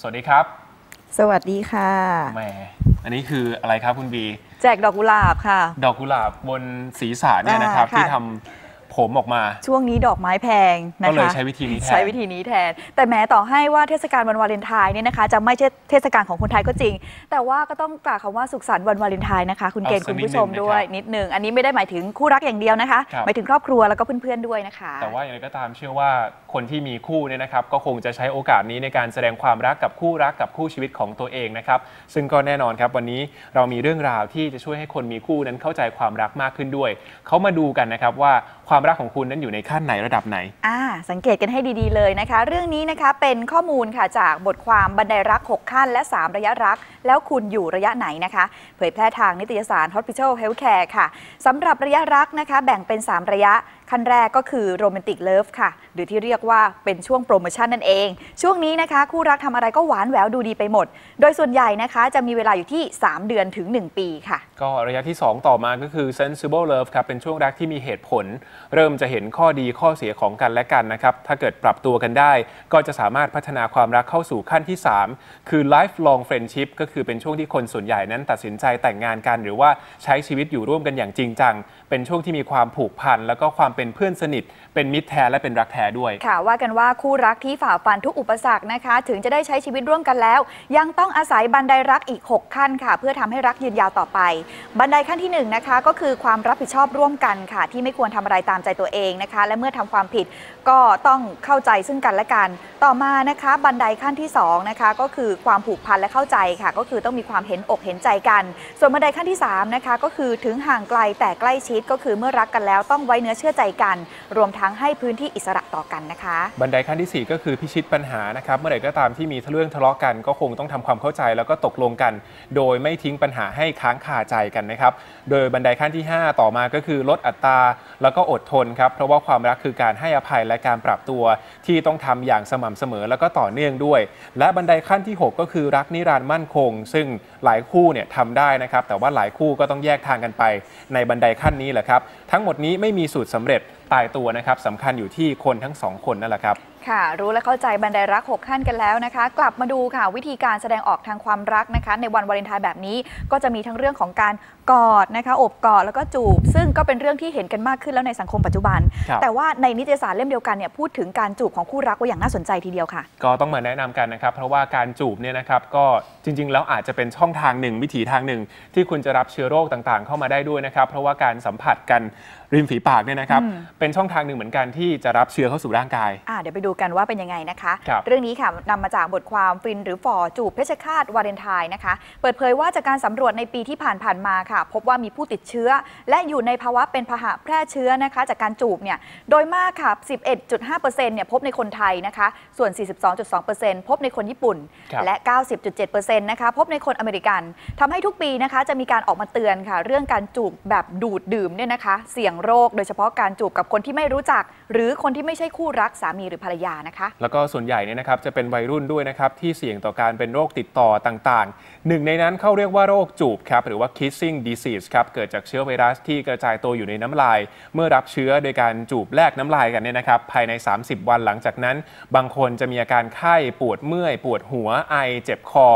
สวัสดีครับ สวัสดีค่ะแหมอันนี้คืออะไรครับคุณบี แจกดอกกุหลาบค่ะ ดอกกุหลาบ บนศีรษะเนี่ยนะครับ อ่าค่ะ ที่ทำผ มออกมา ช่วงนี้ดอกไม้แพงนะคะก็เลยใช้วิธีนี้แทนใช้วิธีนี้แทน แต่แม้ต่อให้ว่าเทศกาลวันวาเลนไทน์เนี่ยนะคะ จะไม่ใช่เทศกาลของคนไทยก็จริง แต่ว่าก็ต้องกล่าวคำว่าสุขสันต์วันวาเลนไทน์นะคะคุณเกณฑ์เอาสัคุกณนิดผู้ชมหนึ่งด้วยนะครับนิดหนึ่งอันนี้ไม่ได้หมายถึงคู่รักอย่างเดียวนะคะครับหมายถึงครอบครัวแล้วก็เพื่อนๆด้วยนะคะ แต่ว่าอย่างไรก็ตามเชื่อว่าคนที่มีคู่เนี่ยนะครับ ก็คงจะใช้โอกาสนี้ในการแสดงความรักกับคู่รักกับคู่ชีวิตของตัวเองนะครับ ซึ่งก็แน่นอนครับวันนี้เรามีเรื่องราวที่จะช่วยให้คนมีคู่นั้นเข้าใจความรักมากขึ้นด้วยเขามาดูกันนะครับว่าความรักของคุณนั้นอยู่ในขั้นไหนระดับไหน อ่า สังเกตกันให้ดีๆเลยนะคะ เรื่องนี้นะคะเป็นข้อมูลค่ะจากบทความบันไดรัก 6 ขั้น และ 3 ระยะรัก แล้วคุณอยู่ระยะไหนนะคะ เผยแพร่ทางนิตยสาร Hospital Healthcare ค่ะสำหรับระยะรักนะคะ แบ่งเป็น 3 ระยะขั้นแรกก็คือโรแมนติกเลิฟค่ะ หรือที่เรียกว่าเป็นช่วงโปรโมชั่นนั่นเอง ช่วงนี้นะคะ คู่รักทำอะไรก็หวานแหววดูดีไปหมด โดยส่วนใหญ่นะคะ จะมีเวลาอยู่ที่ 3 เดือนถึง 1 ปีค่ะ ก็ระยะที่ 2 ต่อมาก็คือ sensible love ครับ เป็นช่วงรักที่มีเหตุผล เริ่มจะเห็นข้อดีข้อเสียของกันและกันนะครับ ถ้าเกิดปรับตัวกันได้ ก็จะสามารถพัฒนาความรักเข้าสู่ขั้นที่ 3 คือ lifelong friendship ก็คือเป็นช่วงที่คนส่วนใหญ่นั้นตัดสินใจแต่งงานกัน หรือว่าใช้ชีวิตอยู่ร่วมกันอย่างจริงจัง เป็นช่วงที่มีความผูกพัน แล้วก็ความเป็นเพื่อนสนิท เป็นมิตรแท้และเป็นรักแท้ด้วย ค่ะ ว่ากันว่าคู่รักที่ฝ่าฟันทุกอุปสรรคนะคะ ถึงจะได้ใช้ชีวิตร่วมกันแล้ว ยังต้องอาศัยบันไดรักอีก 6 ขั้นค่ะ เพื่อทำให้รักยืนยาวต่อไปบันไดขั้นที่1นนะคะก็คือความรับผิดชอบร่วมกันค่ะ ที่ไม่ควรทำอะไรตามใจตัวเองนะคะ และเมื่อทำความผิดก็ต้องเข้าใจซึ่งกันและกัน ต่อมานะคะบันไดขั้นที่2นะคะก็คือความผูกพันและเข้าใจค่ะ ก็คือต้องมีความเห็นอกเห็นใจกัน ส่วนบันไดขั้นที่3นะคะก็คือถึงห่างไกลแต่ใกล้ชิดก็คือเมื่อรักกันแล้วต้องไว้เนื้อเชื่อใจกัน รวมทั้งให้พื้นที่อิสระต่อกันนะคะ บันไดขั้นทีสี่4 ก็คือพิชิตปัญหานะครับเมื่อไหร่ก็ตามที่มีเรื่องทะเลาะกัน ก็คงต้องทำความเข้าใจแล้วก็ตกลงกัน โดยไม่ทิ้งปัญหาให้ค้างคาใจกันนะครับ โดยบันไดขั้นที่ 5 ต่อมาก็คือลดอัตราแล้วก็อดทนครับ เพราะว่าความรักคือการให้อภัยและการปรับตัวที่ต้องทำอย่างสม่ำเสมอแล้วก็ต่อเนื่องด้วย และบันไดขั้นที่ 6 ก็คือรักนิรันดร์มั่นคง ซึ่งหลายคู่เนี่ยทำได้นะครับ แต่ว่าหลายคู่ก็ต้องแยกทางกันไป ในบันไดขั้นนี้แหละครับ ทั้งหมดนี้ไม่มีสูตรสำเร็จ ตายตัวนะครับสำคัญอยู่ที่คนทั้งสองคนนั่นแหละครับ ค่ะ รู้และเข้าใจบันไดรัก 6 ขั้นกันแล้วนะคะ กลับมาดูค่ะ วิธีการแสดงออกทางความรักนะคะ ในวันวาเลนไทน์แบบนี้ก็จะมีทั้งเรื่องของการกอดนะคะอบกอดแล้วก็จูบ ซึ่งก็เป็นเรื่องที่เห็นกันมากขึ้นแล้วในสังคมปัจจุบัน ครับ แต่ว่าในนิตยสารเล่มเดียวกันเนี่ยพูดถึงการจูบของคู่รักไว้อย่างน่าสนใจทีเดียวค่ะ ก็ต้องมาแนะนำกันนะครับ เพราะว่าการจูบเนี่ยนะครับก็จริง ๆ แล้วอาจจะเป็นช่องทางหนึ่ง วิถีทางหนึ่ง ที่คุณจะรับเชื้อโรคต่างๆ เข้ามาได้ด้วยนะครับ เพราะว่าการสัมผัสกันริมฝีปากเนี่ยนะครับ อืมเป็นช่องทางหนึ่งเหมือนกันที่จะรับเชื้อเข้าสู่ร่างกาย อ่าเดี๋ยวไปดูกันว่าเป็นยังไงนะคะ ครับเรื่องนี้ค่ะนำมาจากบทความฟินหรือฝ่อจูบเพชฌฆาตวาเลนไทน์นะคะ เปิดเผยว่าจากการสำรวจในปีที่ผ่านๆมาค่ะ พบว่ามีผู้ติดเชื้อ และอยู่ในภาวะเป็นพาหะแพร่เชื้อนะคะ จากการจูบเนี่ยโดยมากค่ะ 11.5%เนี่ยพบในคนไทยนะคะ ส่วน 42.2%พบในคนญี่ปุ่น ครับ และ 90.7%นะคะพบในคนอเมริกันทำให้ทุกปีนะคะจะมีการออกมาเตือนค่ะ เรื่องการจูบแบบดูดดื่มเนี่ยนะคะ เสี่ยงโรคโดยเฉพาะการจูบกับคนที่ไม่รู้จัก หรือคนที่ไม่ใช่คู่รักสามีหรือภรรยานะคะ แล้วก็ส่วนใหญ่เนี่ยนะครับจะเป็นวัยรุ่นด้วยนะครับที่เสี่ยงต่อการเป็นโรคติดต่อต่างๆ หนึ่งในนั้นเขาเรียกว่าโรคจูบครับหรือว่า kissing disease ครับเกิดจากเชื้อไวรัสที่กระจายตัวอยู่ในน้ำลาย เมื่อรับเชื้อโดยการจูบแลกน้ำลายกันเนี่ยนะครับภายใน 30 วันหลังจากนั้น บางคนจะมีอาการไข้ปวดเมื่อย ปวดหัวไอ เจ็บคอ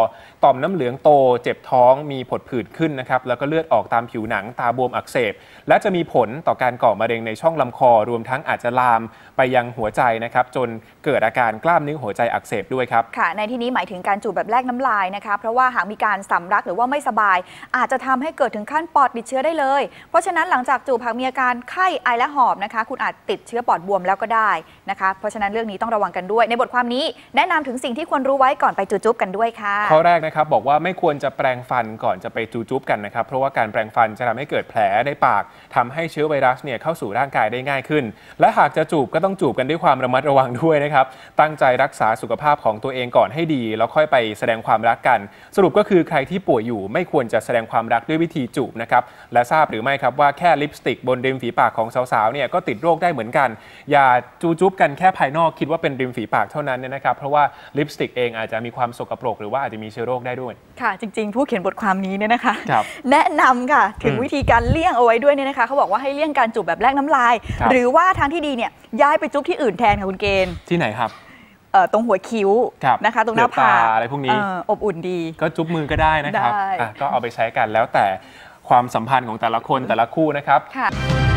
ต่อมน้ำเหลืองโต เจ็บท้องมีผดผื่นขึ้นนะครับแล้วก็เลือดออกตามผิวหนังตาบวมอักเสบ และจะมีผลต่อการก่อมะเร็งในช่องลำคอรวมทั้งอาจจะลามไปยังหัวใจนะครับ จนเกิดอาการกล้ามเนื้อหัวใจอักเสบด้วยครับค่ะ ในที่นี้หมายถึงการจูบแบบแลกน้ำลายนะคะเพราะว่าหากมีการสำลักหรือว่าไม่สบาย อาจจะทำให้เกิดถึงขั้นปอดติดเชื้อได้เลย เพราะฉะนั้นหลังจากจูบหากมีอาการไข้ไอและหอบนะคะ คุณอาจติดเชื้อปอดบวมแล้วก็ได้นะคะ เพราะฉะนั้นเรื่องนี้ต้องระวังกันด้วย ในบทความนี้แนะนำถึงสิ่งที่ควรรู้ไว้ก่อนไปจูจุ๊บกันด้วยค่ะข้อแรกนะครับบอกว่าไม่ควรจะแปรงฟันก่อนจะไปจูจุ๊บกันนะครับเพราะว่าการแปรงฟันจะทำให้เกิดแผลในปากทำให้เชื้อไวรัสเนี่ยเข้าสู่ร่างกายได้ง่ายขึ้น และหากจะจูบก็ต้องจูบกันด้วยความระมัดระวังด้วยนะครับ ตั้งใจรักษาสุขภาพของตัวเองก่อนให้ดี แล้วค่อยไปแสดงความรักกัน สรุปก็คือใครที่ป่วยอยู่ไม่ควรจะแสดงความรักด้วยวิธีจูบนะครับ และทราบหรือไม่ครับว่าแค่ลิปสติกบนริมฝีปากของสาวๆเนี่ยก็ติดโรคได้เหมือนกัน อย่าจูจุ๊บกันแค่ภายนอกคิดว่าเป็นริมฝีปากเท่านั้นเนี่ยนะครับ เพราะว่าลิปสติกเองอาจจะมีความสกปรกหรือว่าอาจจะมีเชื้อโรคได้ด้วยค่ะ จริง ๆ ผู้เขียนบทความนี้เนี่ยนะคะครับแนะนำค่ะถึงอืมวิธีการเลี่ยงเอาไว้ด้วยเนี่ยนะคะเขาบอกว่าให้เลี่ยงการจูบแบบแลกน้ำลายครับหรือว่าทางที่ดีเนี่ยย้ายไปจุ๊บที่อื่นแทนค่ะคุณเกณฑ์ที่ไหนครับเอ่อตรงหัวคิ้วครับนะคะ ตรงหน้าเหลือบผากตาอะไรพวกนี้เอออบอุ่นดี ก็จุ๊บมือก็ได้นะครับได้อะก็เอาไปใช้กันแล้วแต่ความสัมพันธ์ของแต่ละคนแต่ละคู่นะครับค่ะ